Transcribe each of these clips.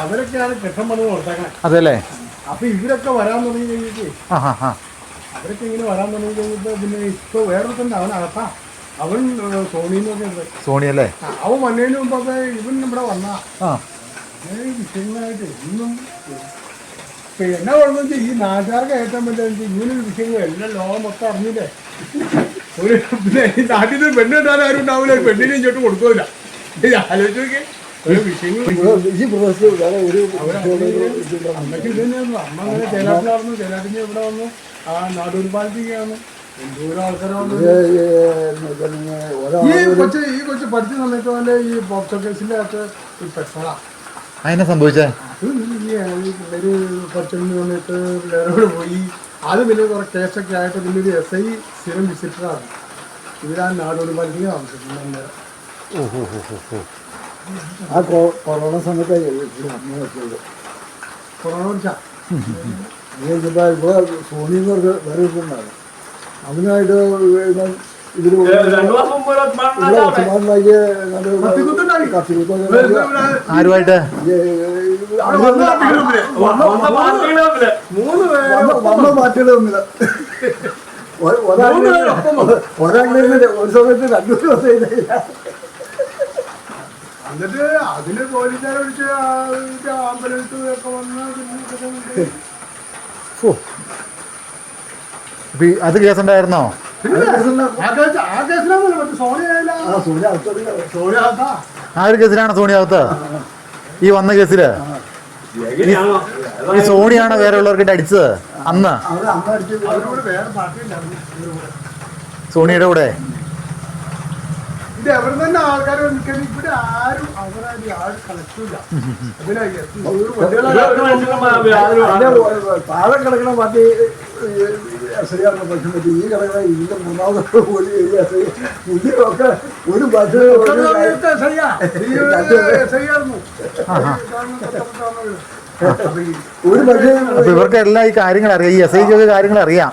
അവരൊക്കെയാണ് അതെല്ലേ? അപ്പൊ ഇവരൊക്കെ വരാൻ തുടങ്ങി കഴിഞ്ഞിട്ട് ആ ഹാ ഹാ അവരൊക്കെ ഇങ്ങനെ വരാൻ തുടങ്ങി കഴിഞ്ഞിട്ട് പിന്നെ ഇപ്പൊ വേറെ തന്നെ അവൻ അകത്താ. അവൻ ഉണ്ട് സോണി അല്ലേ അവൻ വന്നതിന് മുമ്പൊക്കെ ഇവൻ ഇവിടെ വന്ന. വിഷയങ്ങളായിട്ട് ഇന്നും ഇപ്പൊ എന്നാ ഈ നാട്ടുകാർക്ക് ഏറ്റവും വലിയ ഇങ്ങനൊരു വിഷയങ്ങൾ എല്ലാം ലോകം മൊത്തം അറിഞ്ഞില്ലേ? ഒരു പിന്നെ നാട്ടിൽ നിന്ന് പെണ്ണ് കിട്ടാൻ ആരും ഉണ്ടാവില്ല. പെണ്ണിനെ ഇങ്ങോട്ട് കൊടുക്കില്ല ആലോചിച്ച് നോക്കിയേ. ഒരു വിഷയങ്ങൾ ഈ പ്രദേശത്ത് വേറെ ഒരു അമ്മയ്ക്ക് ഇത് തന്നെയായിരുന്നു അമ്മ അങ്ങനെ ഇവിടെ വന്നു. ആ നാടൂർ പാലത്തേക്കാണ് എന്തോരം ആൾക്കാരാണ് ഈ കൊച്ച് ഈ കൊച്ച് പഠിച്ച സമയത്ത് പോലെ ഈ ബോക്സർ കേസിന്റെ അകത്ത് ഒരു പെട്ടതാ. അതിനെ സംഭവിച്ചേ? ഈ ഈ പിള്ളേര് പഠിച്ചതിന് വന്നിട്ട് പിള്ളേരോട് പോയി. അത് വലിയ കുറെ കേസൊക്കെ ആയിട്ട് പിന്നെ ഒരു എസ് ഐ സ്ഥിരം വിസിറ്ററാണ് ഇവരാ നാടോടി പാലത്തേക്ക് താമസിക്കുന്നത്. ഓ ആ കൊറോണ സമയത്ത് കൊറോണ ഇവിടെ സോണി എന്ന് പറഞ്ഞ വേറെ മാസം മുമ്പ് ഒരു ആരുമായിട്ട്? വന്ന പാർട്ടിയുടെ ഒരാളിൽ സമയത്ത് രണ്ടു ദിവസം എന്നിട്ട് അതിൽ പോലീസുകാരെ വിളിച്ച് ആംബുലൻസ് ഒക്കെ വന്ന് അത് കേസുണ്ടായിരുന്നോ? ആ കേസ് ഒരു കേസിലാണ് സോണിയാവത്ത് ഈ വന്ന കേസിൽ? ഈ സോണിയാണ് വേറെ ഉള്ളവർക്കിട്ട് അടിച്ചത്? അന്ന്? സോണിയുടെ അമ്മ അടിച്ച് അവരോട് വേറെ പാർട്ടി ഉണ്ടായിരുന്നു ഇവരുടെ കൂടെ. സോണിയുടെ കൂടെ ഇത് എവിടെ തന്നെ ആൾക്കാർ നിൽക്കാൻ ഇവിടെ ആരും അവരാരും ആരും കളക്ടില്ല പാലം കിടക്കണ മനുഷ്യന്മാർ ആറിനെ പക്ഷം പറ്റി ഈ കടകളെ ഇതിന്റെ മൂന്നാമതൊക്കെ പോലും ഐ മുന്നിലൊക്കെ ഒരു ഒരു പക്ഷേ അപ്പൊ ഇവർക്ക് എല്ലാ ഈ കാര്യങ്ങൾ അറിയാം. ഈ എസ് ഐക്കൊക്കെ കാര്യങ്ങൾ അറിയാം.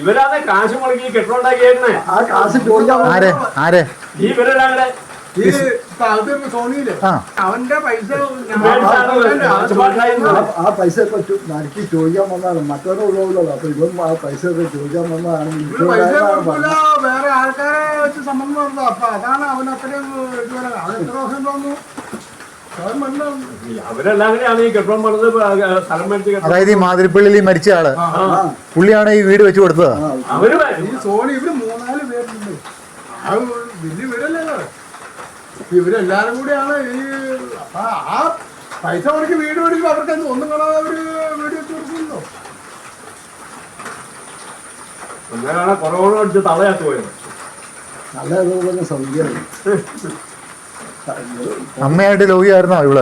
ഇവരാണ് കാശ് മുടക്കി കെട്ടുണ്ടാക്കിയേക്കണേ ആ കാശ് ചോദിക്കാൻ ആരെ? ആര്? ഈ ഇവരെല്ലാം ആ അവന്റെ പൈസ ഇപ്പൊ ചോ- ചോദിക്കാൻ വന്നതാണ് മറ്റൊരു ഉള്ളതല്ലോ അപ്പൊ ഇവരും ആ പൈസ ഒക്കെ ചോദിക്കാൻ വന്നതാണ് വേറെ ആൾക്കാരെ വെച്ച് സംബന്ധം ഉണ്ടോ അപ്പൊ അതാണ് അവൻ അത്രയും അവൻ എത്ര ദിവസം തോന്നുന്നു അതായത് ഈ മാതിരിപ്പള്ളിയിൽ ഈ മരിച്ച ആൾ പുള്ളിയാണ് ഈ വീട് വെച്ച് കൊടുത്തത് അവർ ഈ സോണി ഇവർ മൂന്നാൽ പേരുണ്ട് വലിയ വീടല്ലല്ലോ ഇവരെല്ലാരും കൂടിയാണ് ഈ അപ്പൊ ആ പൈസ അവർക്ക് വീട് മേടിക്കുമ്പോ അവർക്ക് എന്ത് ഒന്നും കാണാതെ അവർ വീട് വെച്ച് കൊടുക്കുമല്ലോ അങ്ങനെയാണ് കൊറോണ അടിച്ച് തളയാത്ത പോയത് നല്ല അമ്മയായിട്ട് ലോകിയായിരുന്നോ ഇവൾ?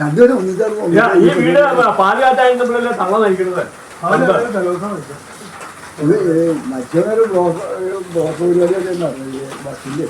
രണ്ടുപേരും വിളിച്ചായിരുന്നു ഈ- ഈ വീട് പാലുകാറ്റായിരുന്നപ്പോഴല്ലേ തള്ള നയിക്കുന്നത്. ഇത് മറ്റൊരു ബ്ലോക്ക് ബ്ലോക്ക് പരിപാടിയൊക്കെ ഉണ്ടായിരുന്നു ബസ്സിന്റെ